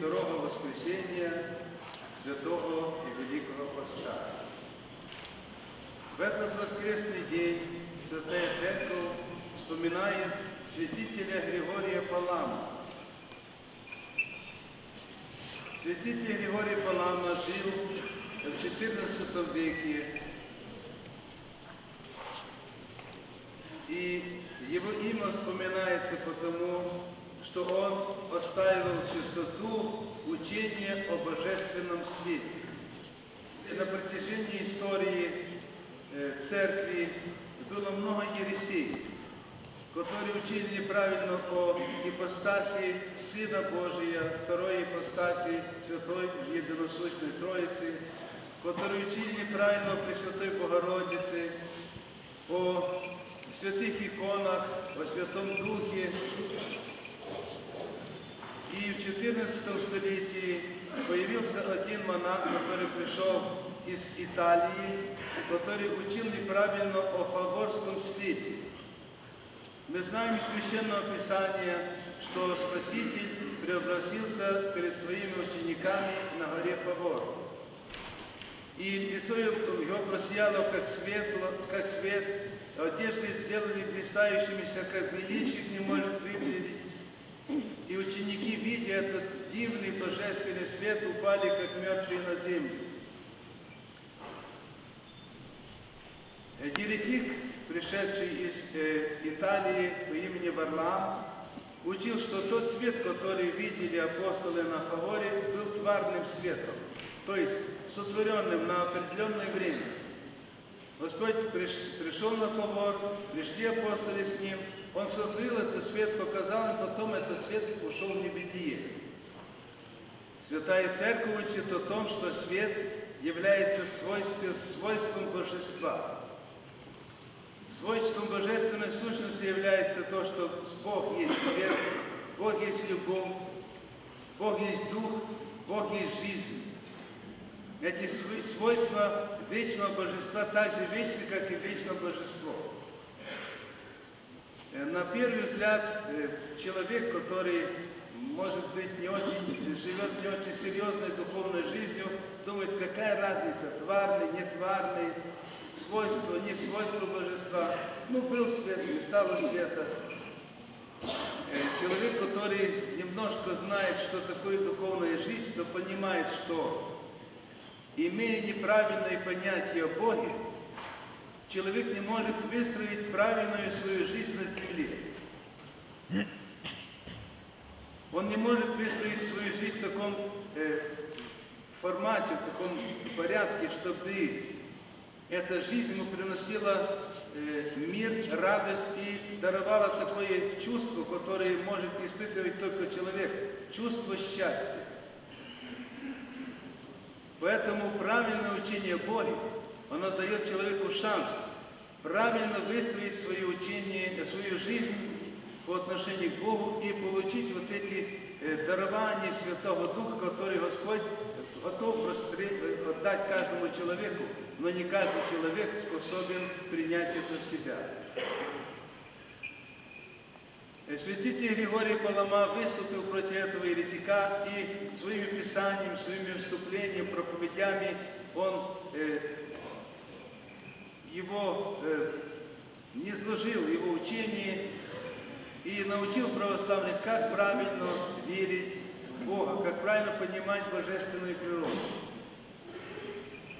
второго воскресения Святого и Великого Поста. В этот воскресный день Святая Церковь вспоминает святителя Григория Палама. Святитель Григорий Палама жил в XIV веке, и его имя вспоминается потому, что он оставил чистоту учения о божественном свете. И на протяжении истории э, церкви было много ересей, которые учили неправильно о ипостаси Сына Божия, второй ипостаси Святой Единосущной Троицы, которые учили неправильно о Пресвятой Богородице, о святых иконах, о Святом Духе. И в XIV столетии появился один монах, который пришел из Италии, который учил неправильно о фаворском свете. Мы знаем из Священного Писания, что Спаситель преобразился перед своими учениками на горе Фавор. И лицо его просияло, как, светло, как свет, одежды сделали блистающимися, как величие не может выглядеть. И ученики, видя этот дивный божественный свет, упали, как мертвые на землю. Еретик, пришедший из э, Италии по имени Варлаам, учил, что тот свет, который видели апостолы на фаворе, был тварным светом, то есть сотворенным на определенное время. Господь приш, пришел на фавор, пришли апостолы с ним, Он сотворил этот свет, показал им, потом этот свет ушел в небытие. Святая Церковь учит о том, что свет является свойством, свойством божества. Свойством божественной сущности является то, что Бог есть свет, Бог есть любовь, Бог есть дух, Бог есть жизнь. Эти свойства вечного божества так же вечны, как и вечное божество. Э, На первый взгляд, э, человек, который, может быть, не очень, живет не очень серьезной духовной жизнью, думает, какая разница, тварный, нетварный, свойство, не свойство божества. Ну, был свет, не стало света. Э, Человек, который немножко знает, что такое духовная жизнь, то понимает, что имея неправильное понятие о Боге, человек не может выстроить правильную свою жизнь на земле. Он не может выстроить свою жизнь в таком э, формате, в таком порядке, чтобы эта жизнь ему приносила э, мир, радость и даровала такое чувство, которое может испытывать только человек, чувство счастья. Поэтому правильное учение Боге, оно дает человеку шанс правильно выстроить свое учение, свою жизнь по отношению к Богу и получить вот эти э, дарования Святого Духа, которые Господь готов отдать каждому человеку, но не каждый человек способен принять это в себя. Э, Святитель Григорий Палама выступил против этого еретика и своими писаниями, своими выступлением, проповедями он э, его э, не сложил, его учение и научил православных, как правильно верить в Бога, как правильно понимать божественную природу.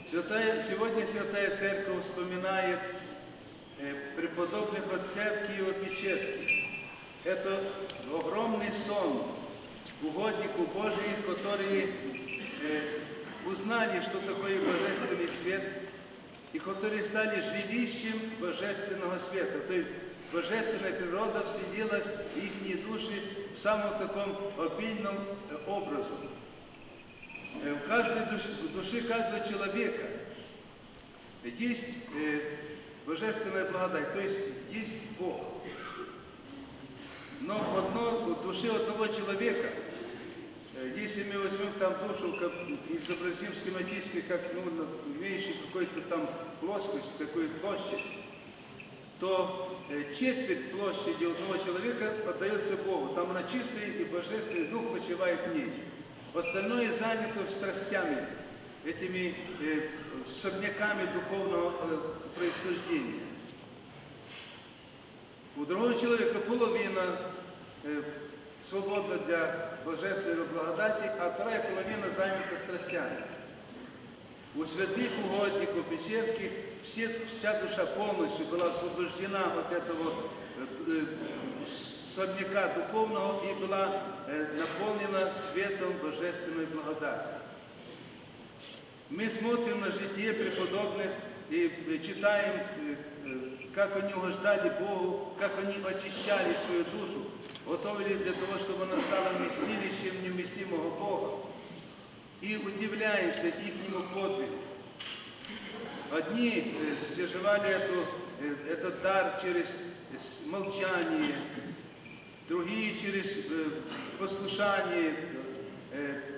Святая, сегодня Святая Церковь вспоминает э, преподобных отцев Киево-Печерских. Это огромный сон угоднику Божий, которые э, узнали, что такое божественный свет, и которые стали жилищем божественного света. То есть божественная природа вселилась в их души в самом таком обильном э, образу. Э, в каждой душе, в душе каждого человека есть э, божественная благодать, то есть есть Бог. Но одно, в душе одного человека, если мы возьмем там душу, как изобразим схематически, как ну, имеющий какой-то там плоскость, такую площадь, то э, четверть площади одного человека отдается Богу. Там на чистый и божественный дух почивает в ней. Остальное занято страстями, этими э, сорняками духовного э, происхождения. У другого человека половина э, свободна для божественной благодати, а вторая половина занята страстями. У святых угодников Печерских вся душа полностью была освобождена от этого э, духовного и была наполнена светом божественной благодати. Мы смотрим на житие преподобных и читаем, как они угождали Богу, как они очищали свою душу, готовили для того, чтобы она стала вместилищем невместимого Бога. И удивляемся ихнему подвигу. Одни э, стяжевали эту, э, этот дар через э, молчание, другие через послушание,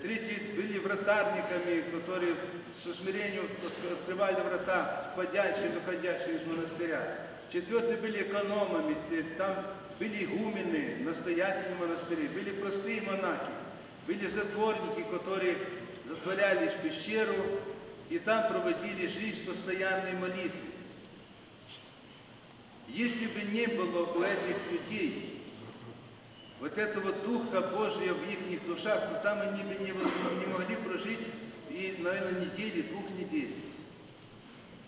третьи были вратарниками, которые со смирением от- открывали врата входящим, выходящим из монастыря. Четвертые были экономами, там были игумены, настоятели монастырей, были простые монахи, были затворники, которые затворялись в пещеру и там проводили жизнь постоянной молитвы. Если бы не было у этих людей вот этого Духа Божия в их душах, то там они бы не, не могли прожить и, наверное, недели, двух недель.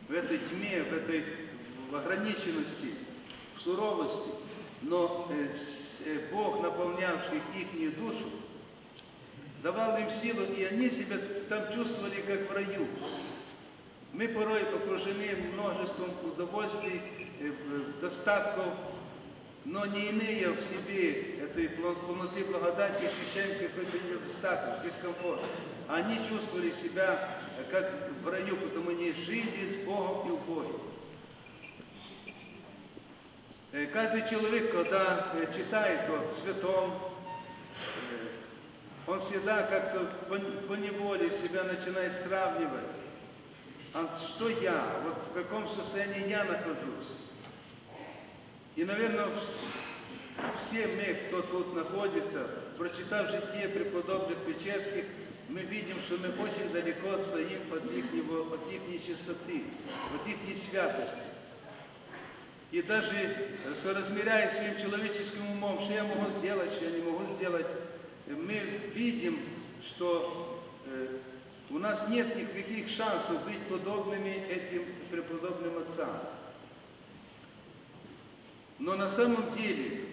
В этой тьме, в этой в ограниченности, в суровости. Но э, э, Бог, наполнявший их душу, давал им силу, и они себя там чувствовали, как в раю. Мы порой окружены множеством удовольствий, э, э, достатков, но не имея в себе этой пол- полноты благодати, ощущаем какой-то недостаток, дискомфорт. Они чувствовали себя э, как в раю, потому они жили с Богом и в Боге. Э, Каждый человек, когда э, читает о святом, он всегда как-то по неволе себя начинает сравнивать. А что я? Вот в каком состоянии я нахожусь? И, наверное, вс- все мы, кто тут находится, прочитав житие преподобных Печерских, мы видим, что мы очень далеко стоим от их, от их чистоты, от их святости. И даже э, соразмеряя своим человеческим умом, что я могу сделать, что я не могу сделать, э, мы видим, что э, у нас нет никаких шансов быть подобными этим преподобным отцам. Но на самом деле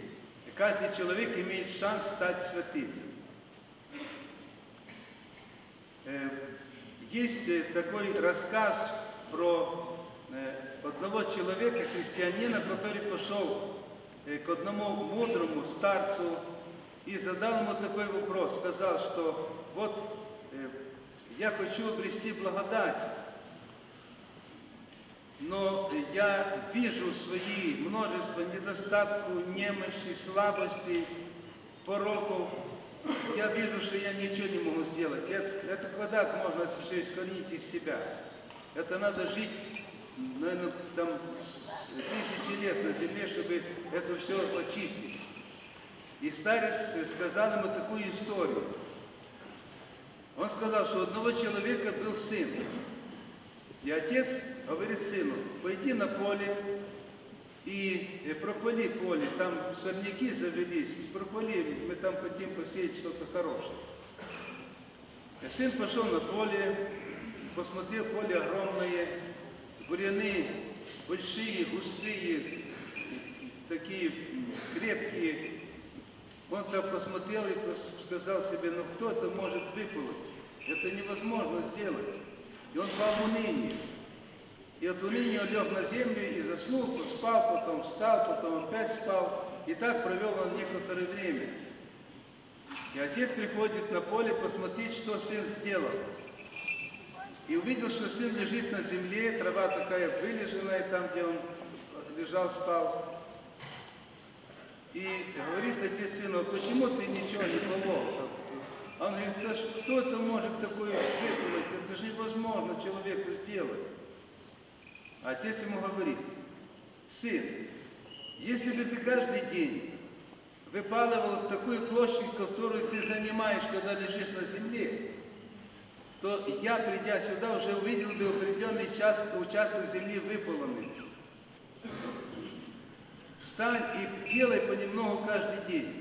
каждый человек имеет шанс стать святым. Э, Есть э, такой рассказ про э, одного человека, христианина, который пошел э, к одному мудрому старцу и задал ему такой вопрос. Сказал, что вот э, я хочу обрести благодать, но я вижу свои множество недостатков, немощи, слабостей, пороков. Я вижу, что я ничего не могу сделать. Это, квадрат можно все искоренить из себя. Это надо жить, наверное, там тысячи лет на земле, чтобы это все очистить. И старец сказал ему такую историю. Он сказал, что у одного человека был сын. И отец говорит сыну, пойди на поле и э, прополи поле, там сорняки завелись, прополи, мы там хотим посеять что-то хорошее. Сын пошел на поле, посмотрел, поле огромное, буряны большие, густые, такие крепкие. Он там посмотрел и сказал себе, ну кто это может выполнить? Это невозможно сделать. И он пал в уныние. И от уныния он лег на землю и заснул, поспал, потом встал, потом опять спал. И так провел он некоторое время. И отец приходит на поле посмотреть, что сын сделал. И увидел, что сын лежит на земле, трава такая вылеженная там, где он лежал, спал. И говорит отец сыну, «А почему ты ничего не помог? Он говорит, да что это может такое выполнить? Это же невозможно человеку сделать. Отец ему говорит, сын, если бы ты каждый день выпалывал в такую площадь, которую ты занимаешь, когда лежишь на земле, то я, придя сюда, уже увидел бы определенный участок, участок земли выпаланный. Встань и делай понемногу каждый день.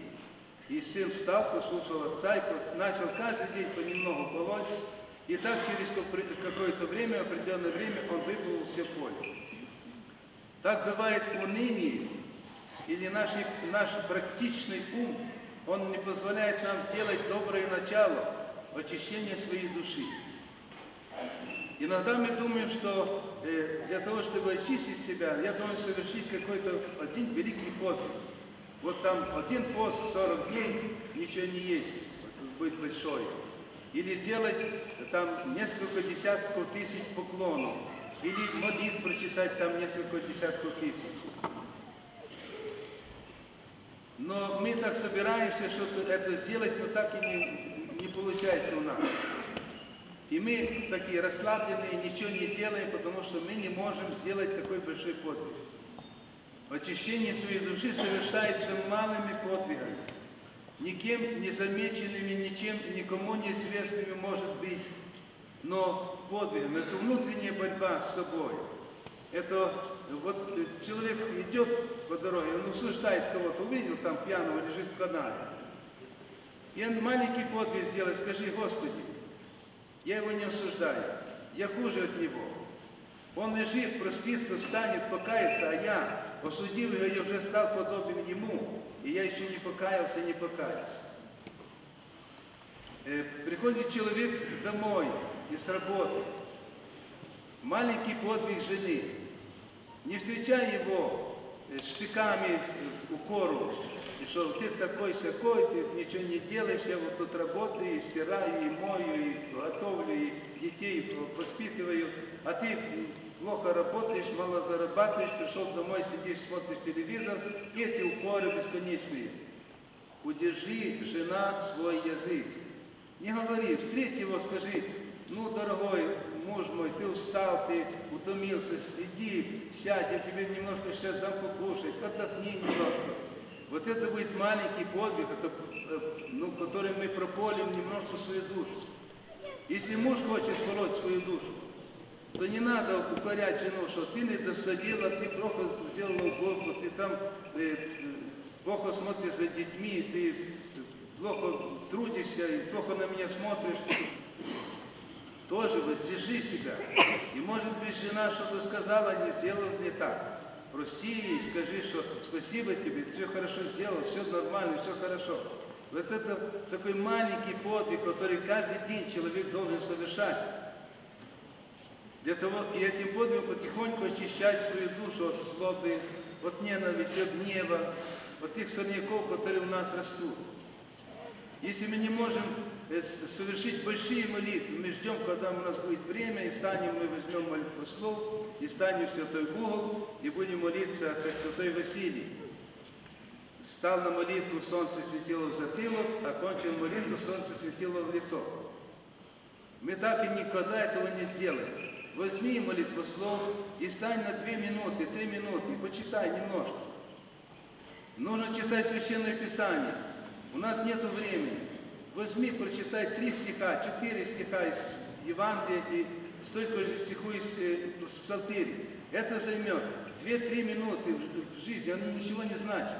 И сын встал, послушал отца и начал каждый день понемногу полоть. И так через ко- какое-то время, определенное время, он выпал все поле. Так бывает уныние или наш, наш практичный ум, он не позволяет нам сделать доброе начало, очищение своей души. Иногда мы думаем, что э, для того, чтобы очистить себя, я должен совершить какой-то один великий подвиг. Вот там один пост 40 дней, ничего не есть, будет большой. Или сделать там несколько десятков тысяч поклонов. Или молитв прочитать там несколько десятков тысяч. Но мы так собираемся что-то это сделать, но так и не, не получается у нас. И мы такие расслабленные, ничего не делаем, потому что мы не можем сделать такой большой подвиг. Очищение своей души совершается малыми подвигами, никем не замеченными, ничем, никому не известными может быть, но подвигом. Это внутренняя борьба с собой. Это вот человек идет по дороге, он осуждает кого-то, увидел там пьяного, лежит в канале. И он маленький подвиг сделает, скажи, Господи, я его не осуждаю, я хуже от него. Он лежит, проспится, встанет, покается, а я, осудив его, я уже стал подобен ему, и я еще не покаялся, не покаюсь. Э, Приходит человек домой и с работы, маленький подвиг жены. Не встречай его штыками укору, что ты такой сякой, ты ничего не делаешь, я вот тут работаю, и стираю, и мою, и готовлю, и детей воспитываю, а ты плохо работаешь, мало зарабатываешь, пришел домой, сидишь, смотришь телевизор, и эти укоры бесконечные. Удержи, жена, свой язык. Не говори, встреть его, скажи, ну, дорогой муж мой, ты устал, ты утомился, иди, сядь, я тебе немножко сейчас дам покушать, отдохни немножко. Вот это будет маленький подвиг, это, э, ну, которым мы прополим немножко свою душу. Если муж хочет пороть свою душу, то не надо укорять жену, что ты не досадила, ты плохо сделала уборку, ты там э, плохо смотришь за детьми, ты плохо трудишься и плохо на меня смотришь. Тоже воздержи себя. И может быть жена что-то сказала, не сделала не так. Прости ей, скажи, что спасибо тебе, все хорошо сделал, все нормально, все хорошо. Вот это такой маленький подвиг, который каждый день человек должен совершать. Для того и этим подвигом потихоньку очищать свою душу от злобы, от ненависти, от гнева, от тех сорняков, которые у нас растут. Если мы не можем э, совершить большие молитвы, мы ждем, когда у нас будет время, и станем, мы возьмем молитву слов, и станем в святой Google, и будем молиться, как святой Василий. Стал на молитву, солнце светило в затылок, окончил молитву, солнце светило в лицо. Мы так и никогда этого не сделаем. Возьми молитву слов и стань на две минуты, три минуты, почитай немножко. Нужно читать Священное Писание. У нас нет времени. Возьми, прочитай три стиха, четыре стиха из Евангелия и столько же стихов из, э, с Псалтири. Это займет две-три минуты в жизни, они ничего не значат.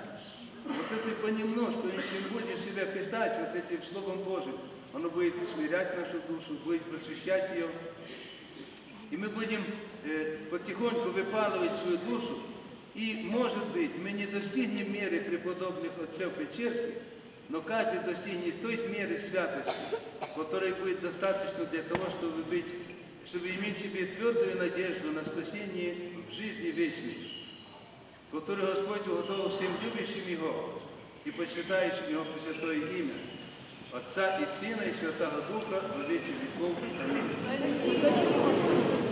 Вот это понемножку, если будем себя питать вот этим Словом Божьим, оно будет смирять нашу душу, будет просвещать ее. И мы будем э, потихоньку выпалывать свою душу. И, может быть, мы не достигнем меры преподобных отцев Печерских, но каждый достигнет той меры святости, которой будет достаточно для того, чтобы, быть, чтобы иметь в себе твердую надежду на спасение в жизни вечной, которую Господь уготовил всем любящим Его и почитающим Его Пресвятое имя, Отца и Сына и Святого Духа во веки веков. Аминь.